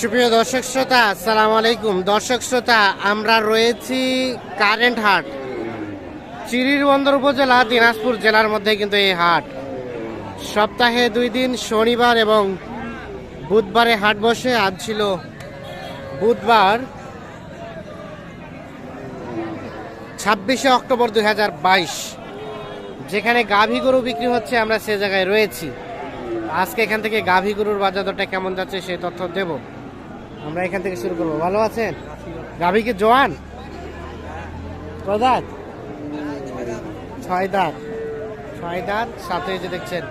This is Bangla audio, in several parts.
সুপ্রিয় দর্শক শ্রোতা, আসসালামু আলাইকুম। দর্শক শ্রোতা, আমরা রয়েছি কারেন্ট হাট। চিরিরবন্দর উপজেলা, দিনাজপুর জেলার মধ্যে কিন্তু এই হাট। সপ্তাহে দুই দিন, শনিবার এবং বুধবারে হাট বসে। আজ ছিল বুধবার, ছাব্বিশে অক্টোবর দুই হাজার বাইশ। যেখানে গাভী গরু বিক্রি হচ্ছে, আমরা সে জায়গায় রয়েছি। আজকে এখান থেকে গাভী গরুর বাজার দরটা কেমন যাচ্ছে, সেই তথ্য দেব। আমরা এখান থেকে শুরু করব। ভালো আছেন? গাভী কি জোয়ান? কয় দাঁত? ছয় দাঁত। ছয় দাঁত সাথে যে দেখছেন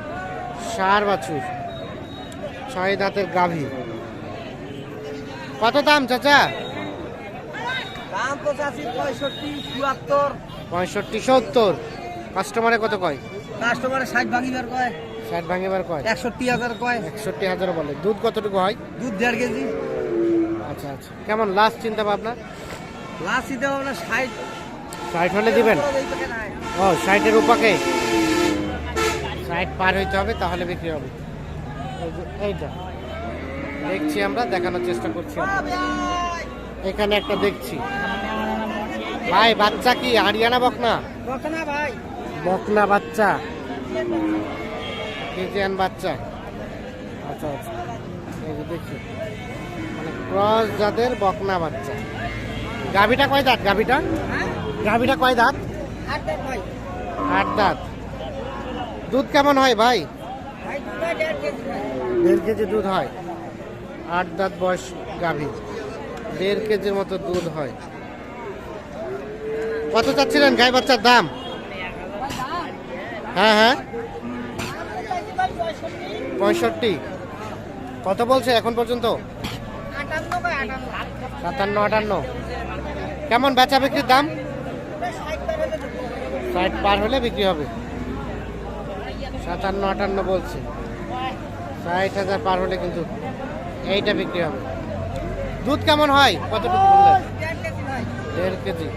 সার বাছুর। ছয় দাঁতের গাভী। কত দাম চাচা? দাম পঁয়ষট্টি চুয়াত্তর। পঁয়ষট্টি সত্তর। কাস্টমারে কত কয়? কাস্টমারে ষাট ভাঙিবার কয়। ষাট ভাঙিবার কয়। একষট্টি হাজার কয়। একষট্টি হাজার বলে। দুধ কতটুকু হয়? দুধ দেড় কেজি। আচ্ছা আচ্ছা। কেমন লাস্ট চিন্তা ভাবনা লাস্ট দিতে হবে না ষাট। ষাট হলে দিবেন? ও ষাটের উপাকে? ষাট পার হইতে হবে তাহলে বিক্রি হবে। এইটা। দেখছি আমরা দেখানোর চেষ্টা করছি। এখানে একটা দেখছি। ভাই বাচ্চা কি? আরিয়ানা বকনা? ভাই। বকনা বাচ্চা। কেজিয়ান বাচ্চা। আচ্ছা আচ্ছা। দেখছি। ক্রস জাতের বকনা বাচ্চা। গাভিটা কয় দাঁত, গাভিটা? গাভিটা কয় দাঁত? আট দাঁত। দুধ কেমন হয় ভাই? দেড় কেজি দুধ হয়। আট দাঁত বয়স গাভী। দেড় কেজির মতো দুধ হয়। কত চাচ্ছিলেন গাই বাচ্চার দাম? হ্যাঁ হ্যাঁ। পঁয়ষট্টি। কত বলছে এখন পর্যন্ত? সাতান্ন, আটান্ন। কেমন বেচা বিক্রির দাম? ষাট পার হলে বিক্রি হবে। সাতান্ন, আটান্ন বলছে। ষাট হাজার পার হলে কিন্তু এইটা বিক্রি হবে। দুধ কেমন হয়? কতটুকু দেড় কেজি।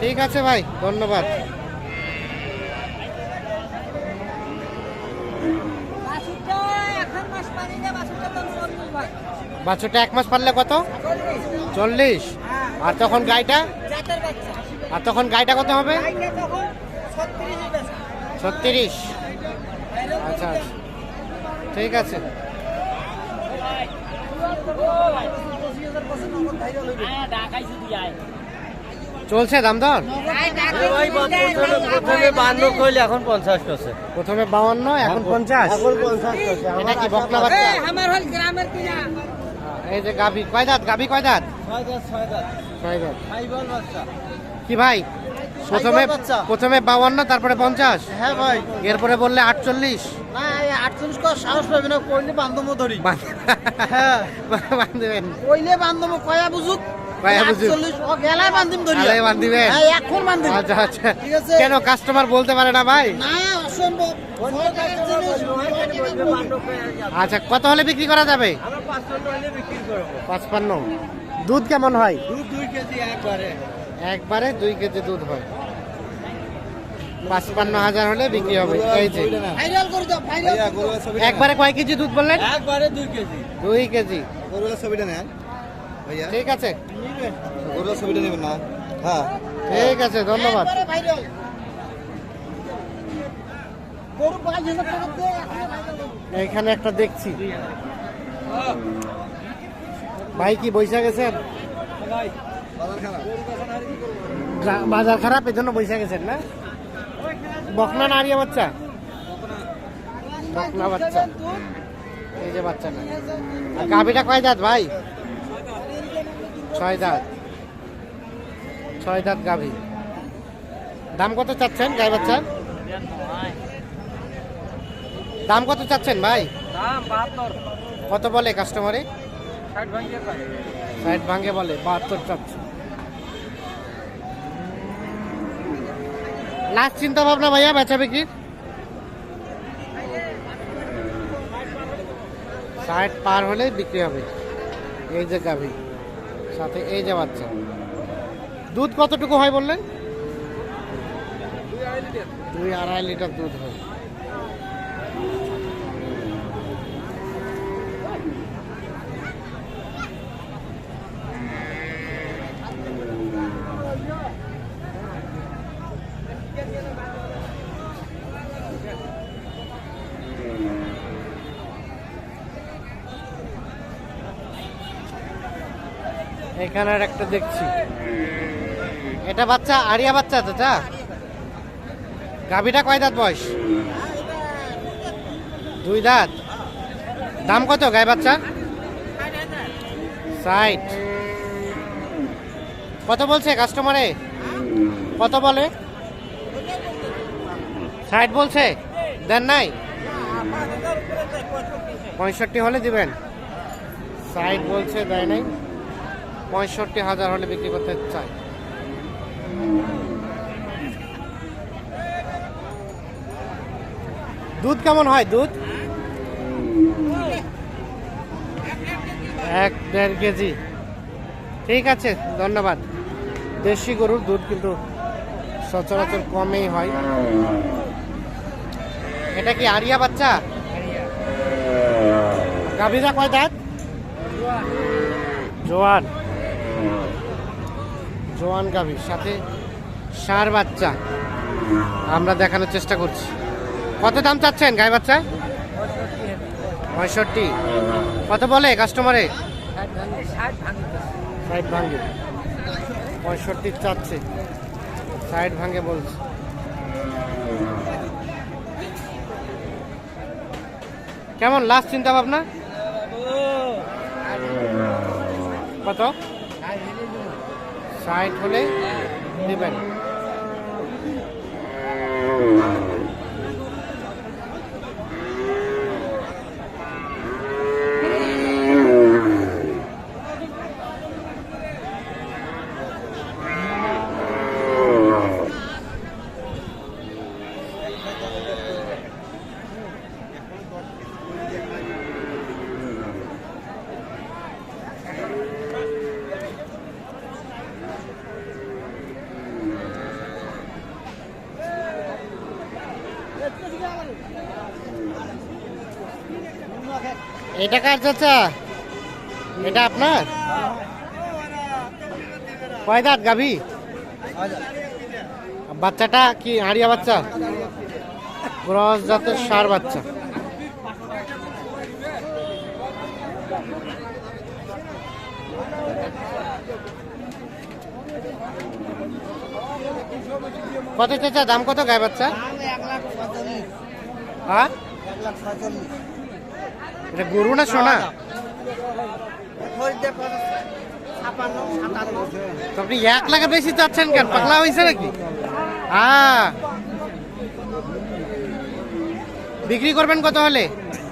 ঠিক আছে ভাই, ধন্যবাদ বাসুটা এখন মাস পানি না বাসুটা তো চল্লিশ ভাই বাছুরটা এক মাস পারলে কত? চল্লিশ। আর তখন গাইটা? আর তখন গাইটা কত হবে? ছত্রিশ। আচ্ছা আচ্ছা। ঠিক আছে। চলছে দাম দর? প্রথমে বান্ন কইলে এখন পঞ্চাশ করছে। প্রথমে বাউান্ন এখন পঞ্চাশ। এখন পঞ্চাশ করছে এটা কি বকনা বাচ্চা? আমার হল গ্রামের কিনা এই যে গাভি কয় দাঁত? গাভি কয় দাঁত? ছয় কি ভাই? প্রথমে প্রথমে বাউান্ন তারপরে পঞ্চাশ? হ্যাঁ ভাই। এরপরে বললে আটচল্লিশ? আটচল্লিশ কর সাহস পাবে না কইলে বান্ধব ধরি। হ্যাঁ। বান্ধবেন। কইলে বান্ধব কয়া বুঝুক? হ্যাঁ বান্ধিম আচ্ছা আচ্ছা। কেন কাস্টমার বলতে পারে না ভাই? আচ্ছা কত হলে বিক্রি করা যাবে? পাঁচপান্ন হলে বিক্রি করব। পাঁচপান্ন। দুধ কেমন হয়? দুধ দুই কেজি একবারে। একবারে দুই কেজি দুধ হয়। পাঁচপান্ন হাজার হলে বিক্রি হবে। এই যে। একবারে কয় কেজি দুধ বললেন? একবারে দুই কেজি। দুই কেজি। ছবিটা ভাইয়া ঠিক আছে। গরুলা ছবিটা নেবেন না? হ্যাঁ। ঠিক আছে ধন্যবাদ। এখনও একটা দেখছি। ভাই কি বৈশা গেছেন? বাজার খারাপ। এই জন্য বৈশা গেছেন না? বকনা না আরিয়া বাচ্চা? বকনা বাচ্চা। এই যে বাচ্চাটা আর গাভিটা কয় দাঁত ভাই? ছয় দাঁত ছয় দাঁত গাভি। দাম কত চাচ্ছেন গাই বাচ্চার দাম কত চাচ্ছেন ভাই? কত বলে কাস্টমারে? ষাট ভাঙিয়ে পাই ষাট ভাঙে বলে বাহাত্তর চাচ্ছে লাস্ট চিন্তা ভাবনা ভাইয়া বেচা বিক্রির? ষাট পার হলে বিক্রি হবে। এই যে গাভি। সাথে এই যে বাচ্চা। দুধ কতটুকু হয় বললেন? দুই আড়াই লিটার। দুধ হয়। এখানে একটা দেখছি। এটা বাচ্চা, আরিয়া বাচ্চা চাচা গাভিটা কয় দাঁত বয়স? দুই দাঁত। দাম কত গায়ে বাচ্চা? ষাট। কত বলছে কাস্টমারে কত বলে? ষাট বলছে? দেন নাই? পঁয়ষট্টি হলে দিবেন। ষাট বলছে, দেয় নাই? পঁয়ষট্টি হাজার হলে বিক্রি করতে চাই। দুধ কেমন হয় দুধ? এক দেড় কেজি। ঠিক আছে, ধন্যবাদ। দেশি গরুর দুধ কিন্তু সচরাচর কমেই হয়। এটা কি আরিয়া বাচ্চা? গাভীরা কয় দাঁত? জোয়ান। জোয়ান গাভীর সাথে সার বাচ্চা। আমরা দেখানোর চেষ্টা করছি। কত দাম চাচ্ছেন গায়ে বাচ্চা? পঁয়ষট্টি। কত বলে কাস্টমারে সাইড ভাঙ্গে পঁয়ষট্টি চাচ্ছে। সাইড ভাঙ্গে বলছে। কেমন লাস্ট চিন্তা ভাবনা কত? ষাট হলে দিবেন। এটা কার চাচা? এটা আপনার? কয় দাঁত, গাভী? বাচ্চাটা কি, হাড়িয়া বাচ্চা? ক্রস জাতের সার বাচ্চা। কত চাচা, দাম কত গায়ে বাচ্চা? হ্যাঁ? লাখ এটা গরু না সোনা? আপনি এক লাখের বেশি চাচ্ছেন কেন? পাগলা হয়েছে নাকি? হ্যাঁ। বিক্রি করবেন কত হলে?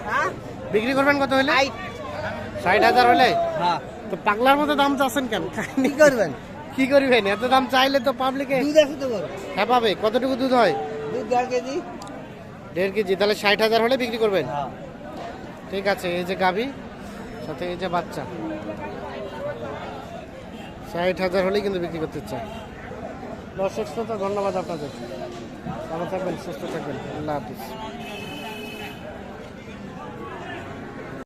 হ্যাঁ বিক্রি করবেন কত হলে? ষাট। হাজার হলে? হ্যাঁ। তো পাগলার মতো দাম চাচ্ছেন কেন? কি করবেন? কি করবেন? এত দাম চাইলে তো পাবলিকে দুধ আছে তো হ্যাঁ পাবে। কতটুকু দুধ হয়? দুধ দেড় কেজি। দেড় কেজি তাহলে ষাট হাজার হলে বিক্রি করবেন? হ্যাঁ। ঠিক আছে এই যে গাভী সাথে এই যে বাচ্চা। ষাট হাজার হলেই কিন্তু বিক্রি করতে চাই দর্শক শ্রোতা ধন্যবাদ আপনাদের। ভালো থাকবেন সুস্থ থাকবেন। আল্লাহ হাফিজ।